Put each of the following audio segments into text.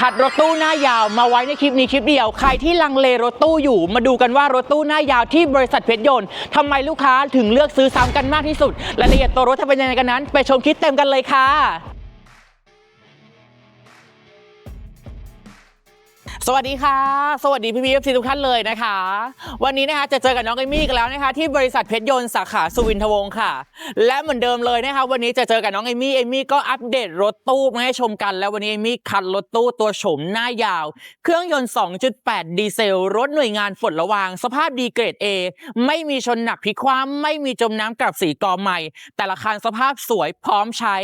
คัดรถตู้หน้ายาวมาไว้ในคลิปนี้คลิปเดียว ใครที่ลังเลรถตู้อยู่มาดูกันว่ารถตู้หน้ายาวที่บริษัทเพชรยนต์ทำไมลูกค้าถึงเลือกซื้อซ้ำกันมากที่สุดรายละเอียดตัวรถจะเป็นยังไงกันนั้น ไปชมคลิปเต็มกันเลยค่ะ สวัสดีค่ะ สวัสดีพี่พีเอฟซีทุกท่านเลยนะคะ วันนี้นะคะจะเจอกับน้องเอมี่กันแล้วนะคะ ที่บริษัทเพชรยนต์สาขาสุวินทวงศ์ค่ะ และเหมือนเดิมเลยนะคะ วันนี้จะเจอกับน้องเอมี่เอมี่ก็อัปเดตรถตู้มาให้ชมกัน แล้ววันนี้เอมี่คันรถตู้ตัวโฉมหน้ายาว เครื่องยนต์ 2.8 ดีเซล รถหน่วยงานฝนระวาง สภาพดีเกรด A ไม่มีชนหนักพลิกคว่ำไม่มีจมน้ำกลับสีกอใหม่ แต่ละคันสภาพสวยพร้อมใช้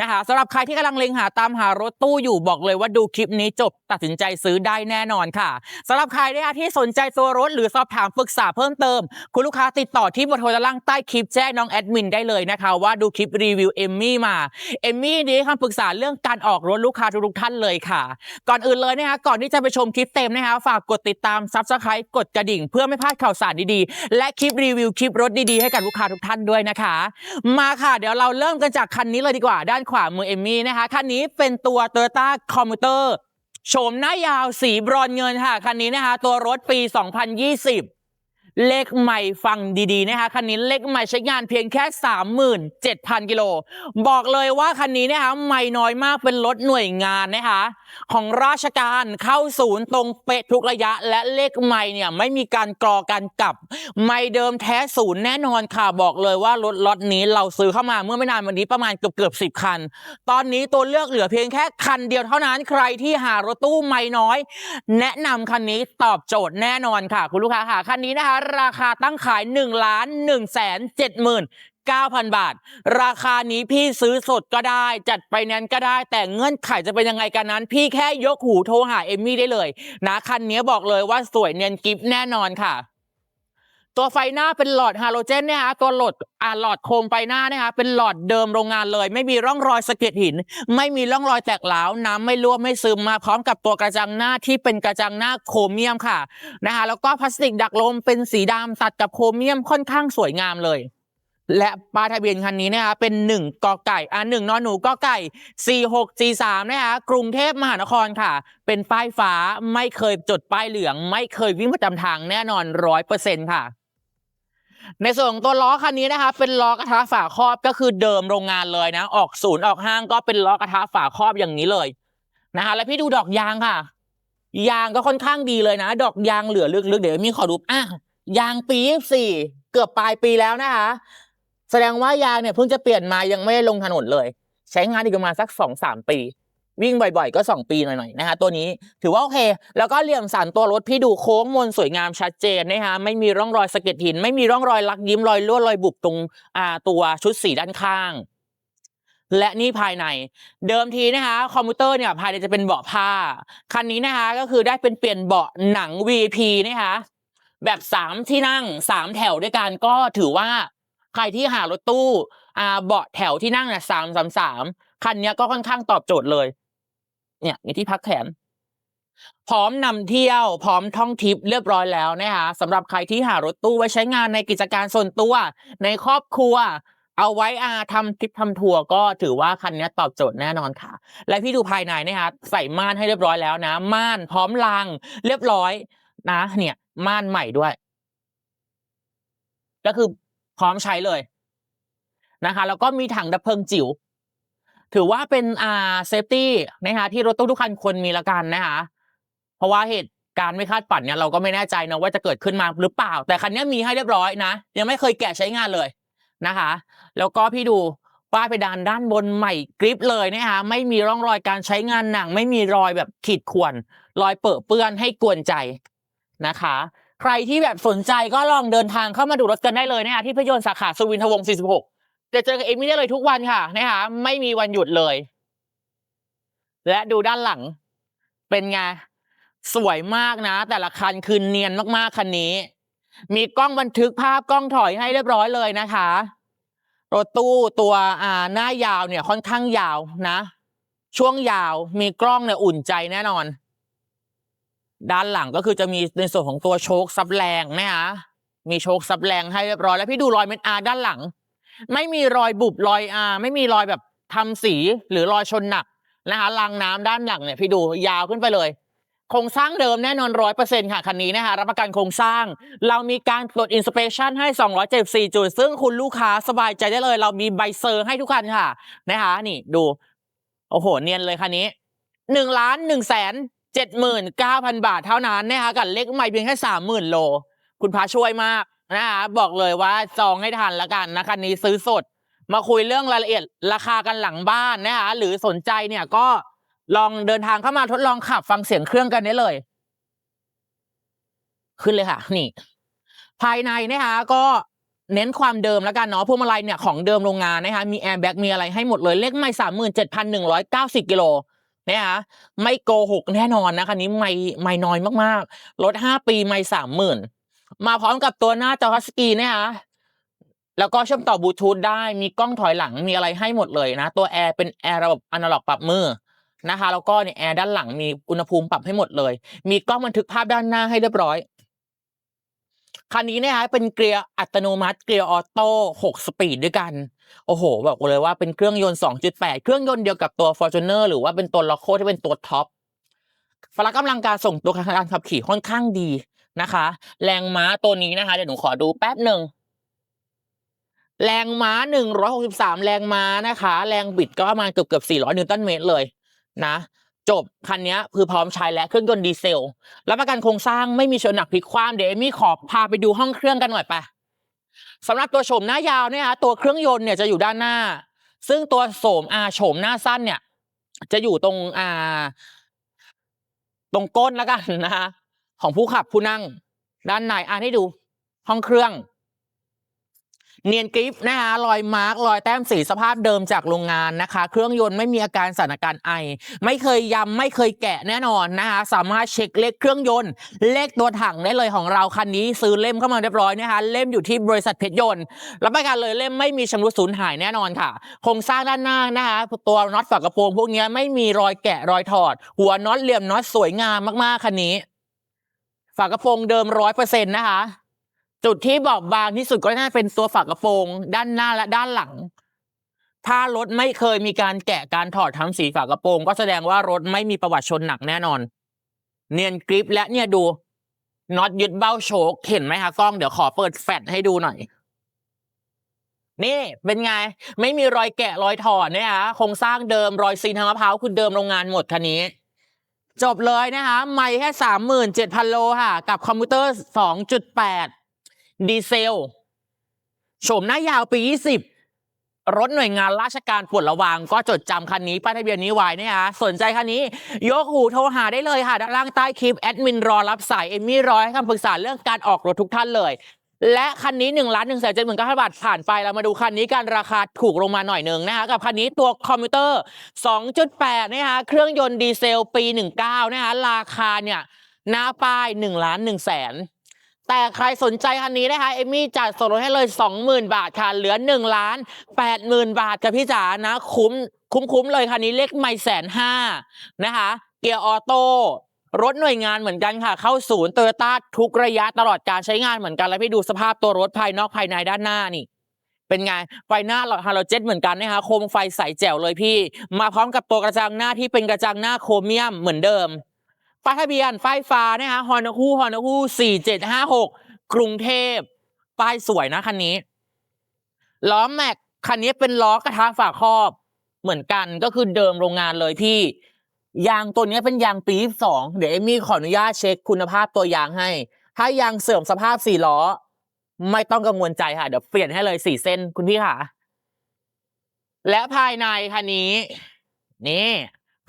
นะคะสำหรับใครที่กำลังเล็งหาตามหารถตู้อยู่บอกเลยว่าดูคลิปนี้จบตัดสินใจซื้อได้แน่นอนค่ะสำหรับใครนะคะที่สนใจตัวรถหรือสอบถามปรึกษาเพิ่มเติม คุณลูกค้าติดต่อที่บอร์โทรด้านล่างใต้คลิปแจ้งน้องแอดมินได้เลยนะคะว่าดูคลิปรีวิวเอมมี่มาเอมมี่นี้คำปรึกษาเรื่องการออกรถลูกค้าทุกท่านเลยค่ะ ก่อนอื่นเลยนะคะก่อนที่จะไปชมคลิปเต็มนะคะฝากกดติดตามซับสไครต์กดกระดิ่ง เพื่อไม่พลาดข่าวสารดีๆ และคลิปรีวิวคลิปรถดีๆให้กับลูกค้าทุกท่านด้วยนะคะ มาค่ะ เดี๋ยวเราเริ่มกันจากคันนี้เลยดีกว่าด้านขวามือเอมมี่นะคะคันนี้เป็นตัว Toyota Commuter โฉมหน้ายาวสีบรอนเงินค่ะ คันนี้นะคะ ตัวรถปี 2020 เลขใหม่ฟังดีๆนะคะคันนี้เลขใหม่ใช้งานเพียงแค่ 37,000 กิโล บอกเลยว่าคันนี้นะคะไม่น้อยมากเป็นรถหน่วยงานนะคะของราชการเข้าศูนย์ตรงเป๊ะทุกระยะ และเลขไม่เนี่ยไม่มีการกรอการกลับ ไม่เดิมแท้ศูนย์แน่นอนค่ะบอกเลยว่ารถล็อตนี้เราซื้อเข้ามาเมื่อไม่นานวันนี้ประมาณเกือบเกือบสิบคัน ตอนนี้ตัวเลือกเหลือเพียงแค่คันเดียวเท่านั้นใครที่หารถตู้ไม่น้อย แนะนำคันนี้ตอบโจทย์แน่นอนค่ะ คุณลูกค้าค่ะคันนี้นะคะราคาตั้งขาย1ล้าน1แสน7หมื่น9,000 บาท ราคานี้พี่ซื้อสดก็ได้ จัดไปนั้นก็ได้ แต่เงื่อนไขจะเป็นยังไงกันนั้น พี่แค่ยกหูโทรหาเอมมี่ได้เลย นะคันนี้บอกเลยว่าสวยเนียนกิฟแน่นอนค่ะ ตัวไฟหน้าเป็นหลอดฮาโลเจนนะคะตัวหลอดอ่าหลอดโคมไฟหน้านะคะเป็นหลอดเดิมโรงงานเลย ไม่มีร่องรอยสะเก็ดหิน ไม่มีร่องรอยแตกร้าน้ำไม่รั่วไม่ซึมมาพร้อมกับตัวกระจังหน้าที่เป็นกระจังหน้าโครเมียมค่ะนะคะแล้วก็พลาสติกดักลมเป็นสีดำตัดกับโครเมียมค่อนข้างสวยงามเลยและป้ายทะเบียนคันนี้นะคะเป็นหนึ่งกอไก่อ่าหนึ่งนอนหนูกอไก่สี่หกสี่สามนะคะกรุงเทพมหานครค่ะ เป็นป้ายฟ้าไม่เคยจดป้ายเหลือง ไม่เคยวิ่งประจำทางแน่นอนร้อยเปอร์เซ็นต์ค่ะ ในส่วนของตัวล้อคันนี้นะคะเป็นล้อกระทะฝาครอบก็คือเดิมโรงงานเลยนะ ออกศูนย์ออกห้างก็เป็นล้อกระทะฝาครอบอย่างนี้เลยนะคะแล้วพี่ดูดอกยางค่ะ ยางก็ค่อนข้างดีเลยนะ ดอกยางเหลือลึกๆเดี๋ยวมีขอดูอะยางปีสี่เกือบปลายปีแล้วนะคะ แสดงว่ายางเนี่ยเพิ่งจะเปลี่ยนมายังไม่ได้ลงถนนเลย ใช้งานอีกประมาณสักสองสามปี วิ่งบ่อยๆ ก็ 2 ปีหน่อยๆนะคะตัวนี้ถือว่าโอเค แล้วก็เหลี่ยมสันตัวรถพี่ดูโค้งมนสวยงามชัดเจนนะคะไม่มีร่องรอยสะเก็ดหิน ไม่มีร่องรอยลักยิ้มรอยลวดรอยบุบตรงอ่าตัวชุดสีด้านข้างและนี่ภายใน เดิมทีนะคะ คอมพิวเตอร์เนี่ยภายในจะเป็นเบาะผ้า คันนี้นะคะก็คือได้เป็นเปลี่ยนเบาะหนัง VP นะคะแบบสามที่นั่งสามแถวด้วยกันก็ถือว่าใครที่หารถตู้อ่าเบาะแถวที่นั่งเนี่ยสามสามสามคันนี้ก็ค่อนข้างตอบโจทย์เลย เนี่ยมีที่พักแขน พร้อมนำเที่ยวพร้อมท่องทิปเรียบร้อยแล้วนะคะสำหรับใครที่หารถตู้ไว้ใช้งานในกิจการส่วนตัว ในครอบครัว เอาไว้อาทำทริปทำทัวร์ก็ถือว่าคันนี้ตอบโจทย์แน่นอนค่ะ และพี่ดูภายในนะคะใส่ม่านให้เรียบร้อยแล้วนะ ม่านพร้อมรางเรียบร้อยนะ เนี่ย ม่านใหม่ด้วย ก็คือพร้อมใช้เลยนะคะ แล้วก็มีถังดับเพลิงจิ๋ว ถือว่าเป็นอ่าเซฟตี้นะคะที่รถตู้ทุกคันควรมีละกันนะคะเพราะว่าเหตุการณ์ไม่คาดฝันเนี่ยเราก็ไม่แน่ใจนะว่าจะเกิดขึ้นมาหรือเปล่า แต่คันนี้มีให้เรียบร้อยนะ ยังไม่เคยแกะใช้งานเลยนะคะ แล้วก็พี่ดูป้ายเพดานด้านบนใหม่กริปเลยนะคะไม่มีร่องรอยการใช้งานหนัง ไม่มีรอยแบบขีดข่วนรอยเปื้อเปื้อนให้กวนใจนะคะ ใครที่แบบสนใจก็ลองเดินทางเข้ามาดูรถกันได้เลยนะคะที่พยนต์สาขาสุวินทวงศ์46 จะเจอกับเอมี่ได้เลยทุกวันค่ะนะคะไม่มีวันหยุดเลย และดูด้านหลัง เป็นไงสวยมากนะ แต่ละคันคือเนียนมากๆคันนี้ มีกล้องบันทึกภาพกล้องถอยให้เรียบร้อยเลยนะคะรถตู้ตัวอ่าหน้ายาวเนี่ยค่อนข้างยาวนะ ช่วงยาวมีกล้องเนี่ยอุ่นใจแน่นอน ด้านหลังก็คือจะมีในส่วนของตัวโชคซับแรงนะคะมีโชคซับแรงให้เรียบร้อยแล้วพี่ดูรอยเม็ดอาร์ด้านหลัง ไม่มีรอยบุบรอยอาไม่มีรอยแบบทำสีหรือรอยชนหนักนะคะรางน้ำด้านหลังเนี่ยพี่ดูยาวขึ้นไปเลย โครงสร้างเดิมแน่นอนร้อยเปอร์เซ็นต์ค่ะคันนี้นะคะรับประกันโครงสร้าง เรามีการตรวจอินสเปชันให้ 274 จุด ซึ่งคุณลูกค้าสบายใจได้เลย เรามีใบเซอร์ให้ทุกคันค่ะนะคะนี่ดู โอ้โห เนียนเลยคันนี้หนึ่งล้านหนึ่งแสนเจ็ดหมื่นเก้าพันบาทเท่านั้นนะคะกับเลขไม่เพียงแค่สามหมื่นโล คุณพระช่วยมาก นะคะบอกเลยว่าจองให้ทันละกันนะคันนี้ซื้อสด มาคุยเรื่องรายละเอียดราคากันหลังบ้านนะคะหรือสนใจเนี่ยก็ลองเดินทางเข้ามาทดลองขับฟังเสียงเครื่องกันได้เลย ขึ้นเลยค่ะ นี่ ภายในนะคะก็เน้นความเดิมแล้วกันเนาะพวงมาลัยเนี่ยของเดิมโรงงานนะคะมีแอร์แบ็กมีอะไรให้หมดเลย เลขไม่สามหมื่นเจ็ดพันหนึ่งร้อยเก้าสิบกิโลนะคะไม่โกหกแน่นอนนะคันนี้ไม่ไม่น้อยมากๆรถห้าปีไม่สามหมื่น มาพร้อมกับตัวหน้าจอทัชสกรีนนะคะแล้วก็เชื่อมต่อบลูทูธได้มีกล้องถอยหลังมีอะไรให้หมดเลยนะ ตัวแอร์เป็นแอร์ระบบอนาล็อกปรับมือนะคะแล้วก็เนี่ยแอร์ด้านหลังมีอุณหภูมิปรับให้หมดเลย มีกล้องบันทึกภาพด้านหน้าให้เรียบร้อยคันนี้นะคะเป็นเกียร์อัตโนมัติ เกียร์ออโต้6สปีดด้วยกัน โอ้โห บอกเลยว่าเป็นเครื่องยนต์ 2.8 เครื่องยนต์เดียวกับตัว Fortuner หรือว่าเป็นตัว l o c o ที่เป็นตัวท็อปพละกำลังการส่งตัวการขับขี่ค่อนข้างดี นะคะ แรงม้าตัวนี้นะคะเดี๋ยวหนูขอดูแป๊บหนึ่งแรงม้า 163 แรงม้านะคะ แรงบิดก็ประมาณเกือบเกือบ400 นิวตันเมตรเลยนะ จบ คันนี้คือพร้อมใช้แล้วเครื่องยนต์ดีเซลรับประกันโครงสร้างไม่มีชนหนักพลิกคว่ำเดี๋ยวเอมี่ขอพาไปดูห้องเครื่องกันหน่อยไปะสำหรับตัวโฉมหน้ายาวเนี่ยฮะตัวเครื่องยนต์เนี่ยจะอยู่ด้านหน้า ซึ่งตัวโฉมอาโฉมหน้าสั้นเนี่ย จะอยู่ตรงอ่าตรงก้นแล้วกันนะฮะ ของผู้ขับผู้นั่ง ด้านในอ่านให้ดู ห้องเครื่อง เนียนกริฟนะคะรอยมาร์กรอยแต้มสีสภาพเดิมจากโรงงานนะคะ เครื่องยนต์ไม่มีอาการสั่นอาการไอ ไม่เคยยำไม่เคยแกะแน่นอนนะคะสามารถเช็คเลขเครื่องยนต์ เลขตัวถังได้เลยของเราคันนี้ซื้อเล่มเข้ามาเรียบร้อยนะคะเล่มอยู่ที่บริษัทเพชรยนต์รับประกันเลยเล่มไม่มีชำรุดสูญหายแน่นอนค่ะโครงสร้างด้านหน้านะคะตัวน็อตฝากระโปรงพวกนี้ไม่มีรอยแกะรอยถอด หัวน็อตเหลี่ยมน็อตสวยงามมากๆคันนี้ ฝากระโปรงเดิมร้อยเปอร์เซ็นต์นะคะ จุดที่บอบบางที่สุดก็น่าเป็นตัวฝากระโปรงด้านหน้าและด้านหลัง ถ้ารถไม่เคยมีการแกะการถอดทำสีฝากระโปรง ก็แสดงว่ารถไม่มีประวัติชนหนักแน่นอน เนียนกริปและเนี่ยดูน็อตยึดเบ้าโชคเห็นไหมคะกล้องเดี๋ยวขอเปิดแฟลชให้ดูหน่อย นี่เป็นไง ไม่มีรอยแกะรอยถอดเนี่ยฮะโครงสร้างเดิมรอยซีนทางมะพร้าวคือเดิมโรงงานหมดคันนี้ จบเลยนะคะ ไม่แค่สามหมื่นเจ็ดพันโลค่ะ กับคอมพิวเตอร์สองจุดแปดดีเซล โฉมหน้ายาวปียี่สิบรถหน่วยงานราชการปวดระวังก็จดจำคันนี้ ป้ายทะเบียนนี้ไว้นะคะสนใจคันนี้ ยกหูโทรหาได้เลยค่ะ ด้านล่างใต้คลิป แอดมินรอรับสาย เอมมี่รอให้คำปรึกษาเรื่องการออกรถทุกท่านเลย และคันนี้1นึ่งล้านหนึ่งแสนเจ็ดหมื่นเก้าพันบาทผ่านไปเรามาดูคันนี้กันราคาถูกลงมาหน่อยหนึ่งนะคะกับคันนี้ตัวคอมพิวเตอร์ 2.8 นะคะเครื่องยนต์ดีเซลปี 19 นะคะราคาเนี่ยหน้าป้าย1ล้าน1แสนแต่ใครสนใจคันนี้นะคะเอมี่จัดส่วนลดให้เลย 20,000 บาทค่ะเหลือ1ล้าน80,000 บาทกับพี่จ๋านะคุ้มคุ้มคุ้มเลยคันนี้เลขไม่แสนห้านะคะเกียร์ออโต้ รถหน่วยงานเหมือนกันค่ะ เข้าศูนย์โตโยต้าทุกระยะตลอดการใช้งานเหมือนกันแล้วพี่ดูสภาพตัวรถภายนอกภายในด้านหน้านี่ เป็นไงไฟหน้าฮาโลเจนเหมือนกันนะคะโคมไฟใสแจ๋วเลยพี่ มาพร้อมกับตัวกระจังหน้าที่เป็นกระจังหน้าโครเมียมเหมือนเดิมป้ายทะเบียนป้ายฟ้านะคะฮอนคูฮอนคูสี่เจ็ดห้าหกกรุงเทพป้ายสวยนะคันนี้ล้อแม็กคันนี้เป็นล้อกระทะฝาครอบเหมือนกันก็คือเดิมโรงงานเลยพี่ ยางตัวนี้เป็นยางปีสองเดี๋ยวเอมมี่ขออนุญาตเช็คคุณภาพตัวยางให้ ถ้ายางเสื่อมสภาพสี่ล้อ ไม่ต้องกังวลใจค่ะ เดี๋ยวเปลี่ยนให้เลยสี่เส้นคุณพี่ค่ะ และภายในคันนี้ นี่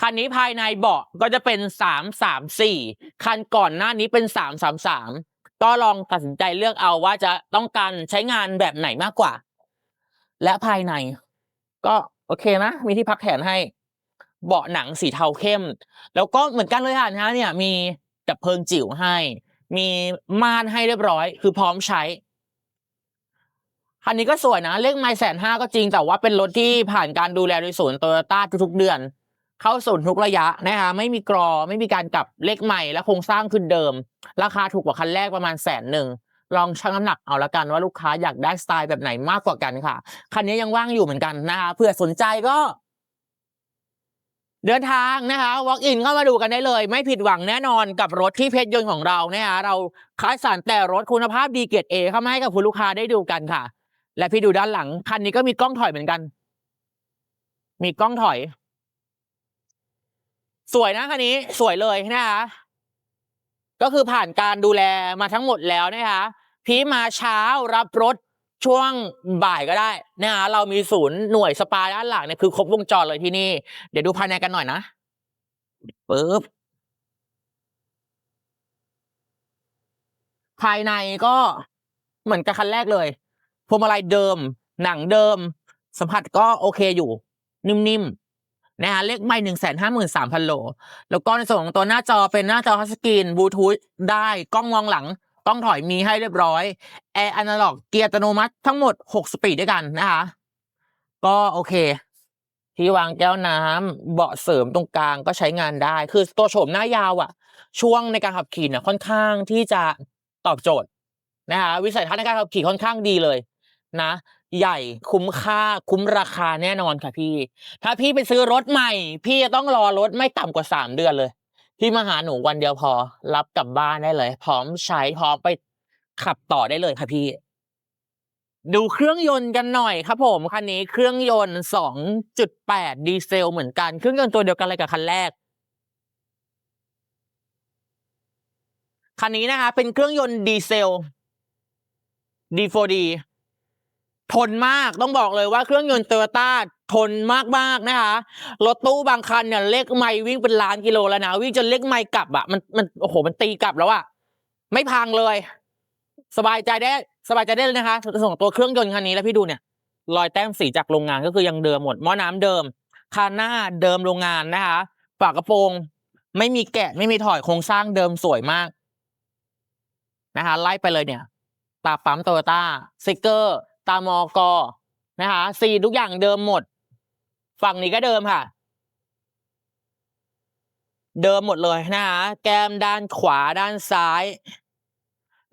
คันนี้ภายในเบาะก็จะเป็นสามสามสี่คันก่อนหน้านี้เป็นสามสามสามก็ลองตัดสินใจเลือกเอาว่าจะต้องการใช้งานแบบไหนมากกว่า และภายใน ก็โอเคนะ มีที่พักแขนให้ เบาะหนังสีเทาเข้ม แล้วก็เหมือนกันเลยค่ะนะเนี่ยมีดับเพลิงจิ๋วให้ มีม่านให้เรียบร้อย คือพร้อมใช้คันนี้ก็สวยนะเลขไม่แสนห้าก็จริง แต่ว่าเป็นรถที่ผ่านการดูแลโดยศูนย์โตโยต้าทุกๆเดือน เข้าศูนย์ทุกระยะนะคะไม่มีกรอไม่มีการกลับเลขใหม่และโครงสร้างคือเดิม ราคาถูกกว่าคันแรกประมาณแสนหนึ่งลองชั่งน้ำหนักเอาละกันว่าลูกค้าอยากได้สไตล์แบบไหนมากกว่ากันค่ะคันนี้ยังว่างอยู่เหมือนกันนะคะเผื่อสนใจก็ เดินทางนะคะ walk in เข้ามาดูกันได้เลย ไม่ผิดหวังแน่นอนกับรถที่เพชรยนต์ของเรานะคะเราคัดสรรแต่รถคุณภาพดีเกรดเอเข้ามาให้กับคุณลูกค้าได้ดูกันค่ะ และพี่ดูด้านหลังคันนี้ก็มีกล้องถอยเหมือนกัน มีกล้องถอย สวยนะคันนี้สวยเลยนะคะก็คือผ่านการดูแลมาทั้งหมดแล้วนะคะพี่มาเช้ารับรถ ช่วงบ่ายก็ได้นะคะเรามีศูนย์หน่วยสปาด้านหลังเนี่ยคือครบวงจรเลยที่นี่ เดี๋ยวดูภายในกันหน่อยนะปึ๊บภายในก็เหมือนกับคันแรกเลยพวงมาลัยเดิม หนังเดิม สัมผัสก็โอเคอยู่ นิ่มๆนะคะเลขไม่หนึ่งแสนห้าหมื่นสามพันโล แล้วก็ในส่วนของตัวหน้าจอเป็นหน้าจอทัชสกรีนบลูทูธได้กล้องมองหลัง กล้องถอยมีให้เรียบร้อยแอร์อนาล็อกเกียร์อัตโนมัติทั้งหมด 6 สปีดด้วยกันนะคะ ก็โอเค ที่วางแก้วน้ำเบาะเสริมตรงกลางก็ใช้งานได้ คือตัวโฉมหน้ายาวอะช่วงในการขับขี่เนี่ยค่อนข้างที่จะตอบโจทย์นะคะวิสัยทัศน์ในการขับขี่ค่อนข้างดีเลยนะ ใหญ่คุ้มค่าคุ้มราคาแน่นอนค่ะพี่ ถ้าพี่ไปซื้อรถใหม่ พี่จะต้องรอรถไม่ต่ำกว่าสามเดือนเลย พี่มาหาหนูวันเดียวพอ รับกลับบ้านได้เลย พร้อมใช้พร้อมไปขับต่อได้เลยค่ะพี่ ดูเครื่องยนต์กันหน่อยครับผมคันนี้เครื่องยนต์ 2.8 ดีเซลเหมือนกัน เครื่องยนต์ตัวเดียวกันเลยกับคันแรกคันนี้นะคะเป็นเครื่องยนต์ดีเซล D4D ทนมากต้องบอกเลยว่าเครื่องยนต์โตโยต้าทนมากๆนะคะรถตู้บางคันเนี่ยเลขไม่วิ่งเป็นล้านกิโลแล้วนะวิ่งจนเลขไม่กลับอะมันมันโอ้โหมันตีกลับแล้วอะไม่พังเลย สบายใจได้สบายใจได้เลยนะคะส่งตัวเครื่องยนต์คันนี้แล้วพี่ดูเนี่ยรอยแต้มสีจากโรงงานก็คือยังเดิมหมดหม้อน้ำเดิมคานหน้าเดิมโรงงานนะคะฝากระโปรง ไม่มีแกะไม่มีถอยโครงสร้างเดิมสวยมากนะคะไล่ไปเลยเนี่ยตาปั๊มโตโยต้าสติกเกอร์ ตามอกอนะคะสีทุกอย่างเดิมหมด ฝั่งนี้ก็เดิมค่ะ เดิมหมดเลยนะคะแก้มด้านขวาด้านซ้าย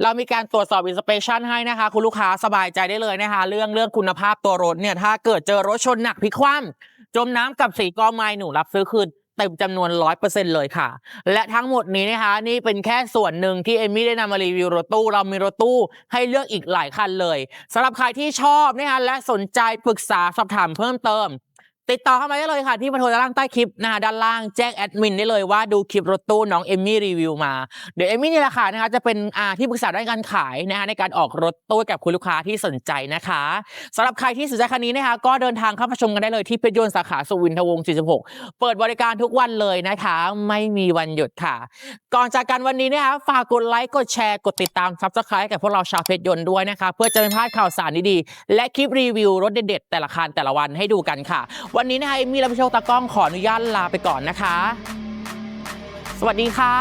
เรามีการตรวจสอบอินสเปชันให้นะคะ คุณลูกค้าสบายใจได้เลยนะคะ เรื่องเรื่องคุณภาพตัวรถเนี่ย ถ้าเกิดเจอรถชนหนักพลิกคว่ำจมน้ำกับสีกอไม้หนูรับซื้อคืน เต็มจำนวนร้อยเปอร์เซ็นเลยค่ะ และทั้งหมดนี้นะคะนี่เป็นแค่ส่วนหนึ่งที่เอมมี่ได้นำมารีวิวรถตู้ เรามีรถตู้ให้เลือกอีกหลายคันเลยสำหรับใครที่ชอบนะคะและสนใจปรึกษาสอบถามเพิ่มเติม ติดต่อเข้ามาได้เลยค่ะ ที่เบอร์โทรด้านล่างใต้คลิปนะคะด้านล่างแจ้งแอดมินได้เลยว่าดูคลิปรถตู้น้องเอมมี่รีวิวมา เดี๋ยวเอมมี่นี่แหละค่ะนะคะจะเป็นอ่าที่ปรึกษาด้านการขายนะคะในการออกรถตู้กับคุณลูกค้าที่สนใจนะคะสำหรับใครที่สนใจคันนี้นะคะก็เดินทางเข้ามาชมกันได้เลยที่เพชรยนต์สาขาสุวินทวงศ์46 เปิดบริการทุกวันเลยนะคะ ไม่มีวันหยุดค่ะ ก่อนจากกันวันนี้นะคะฝากกดไลค์กดแชร์กดติดตามซับสไครต์กับพวกเราชาวเพชรยนต์ด้วยนะคะ เพื่อจะไม่พลาดข่าวสารดีๆและคลิปรีวิวรถเด็ดๆแต่ละคันแต่ละวันให้ดูกันค่ะวันนี้นะคะเอมมี่และพี่โชคตากล้องขออนุญาตลาไปก่อนนะคะ สวัสดีค่ะ